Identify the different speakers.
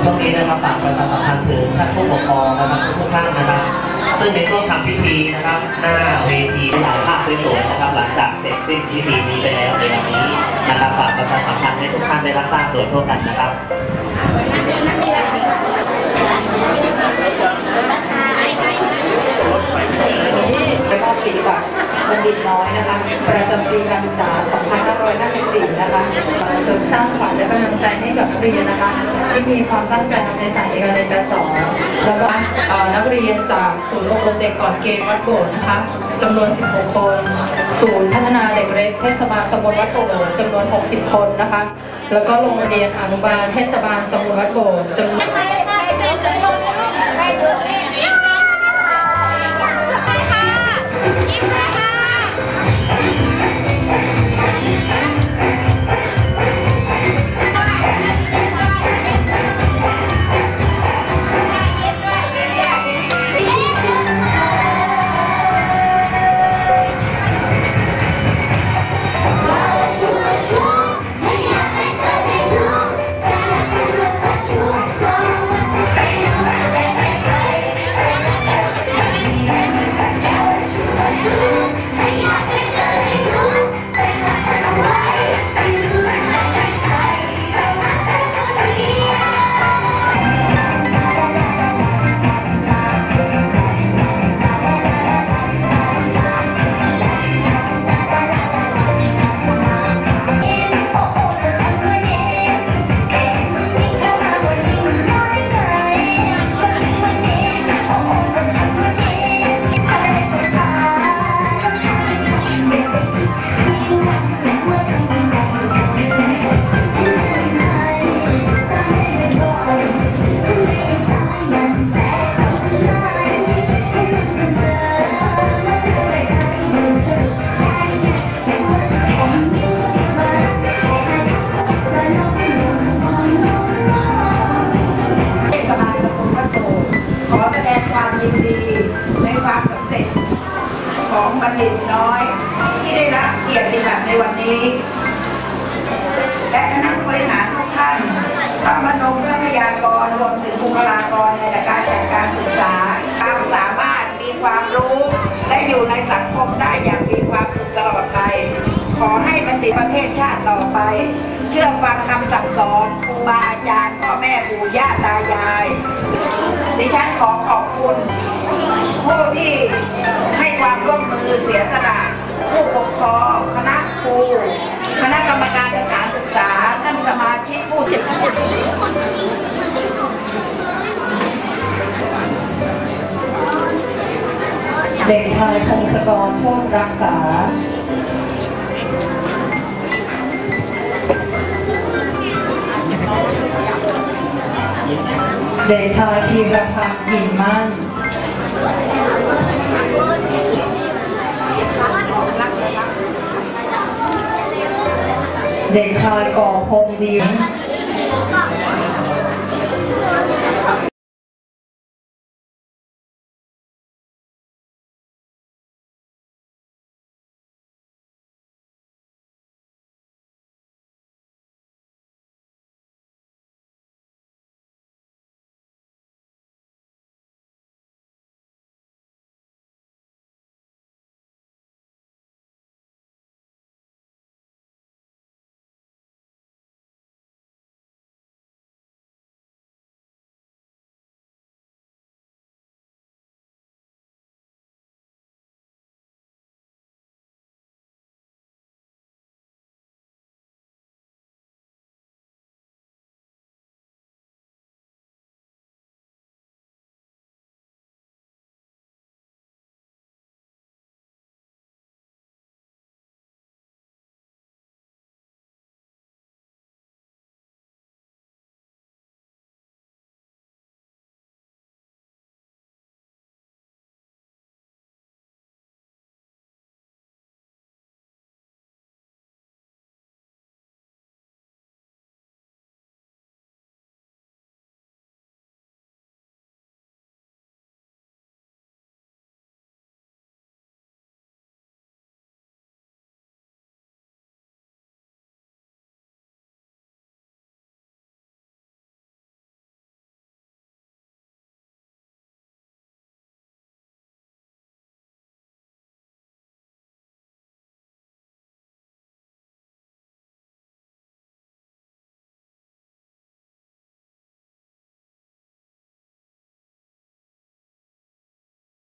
Speaker 1: นี้นะครับฝากประชาสัมพันธ์ถึงท่านผู้ปกครองนะครับทุกท่านนะครับ ซึ่งในช่วงทำพิธีนะครับ หน้าเวทีหลายภาพสวยๆนะครับ หลังจากเสร็จสิ้นพิธีนี้ไปแล้วในวันนี้นะครับฝากประชาสัมพันธ์ให้ทุกท่านได้รับทราบโดยทั่วกันนะครับ
Speaker 2: และก็ปีบัตรบัณฑิตน้อยนะคะ ประจำปีการศึกษา 2554 นะคะเสริมสร้างขวัญและกำลังใจให้กับนัก เรียนนะคะที่มีความตั้งใจในสายเอกในการสอนแล้วก็นักเรียนจากศูนย์อบรมเด็กก่อนเกณฑ์วัดโบสถ์นะคะจำนวน 16 คน ศูนย์พัฒนาเด็กเล็กเทศบาลตำบลวัดโบสถ์จำนวน 60 คนนะคะ แล้วก็โรงเรียนอนุบาลเทศบาลตำบลวัดโบสถ์จำนวน
Speaker 3: ของบัณฑิตน้อย ที่ได้รับเกียรติบัตรในวันนี้ และคณะบริหารทุกท่านทำมนมทรัพยากรรวมถึงบุคลากรในการจัดการศึกษาความสามารถมีความรู้และอยู่ในสังคมได้อย่างมีความสุขตลอดไปขอให้บัณฑิตประเทศชาติต่อไป เชื่อฟังคำสั่งสอนครูบาอาจารย์พ่อแม่ปู่ย่าตายายดิฉันขอขอบคุณผู้ที่ ความร่วมมือเสียสละผู้ปกครองคณะครูคณะกรรมการสถานศึกษาท่านสมาชิกผู้เจ็บ
Speaker 2: เด็กชายพงศกรโชครักษาเด็กชายพีรพัฒน์หินมั่น เด็ก ชายก่อพงดี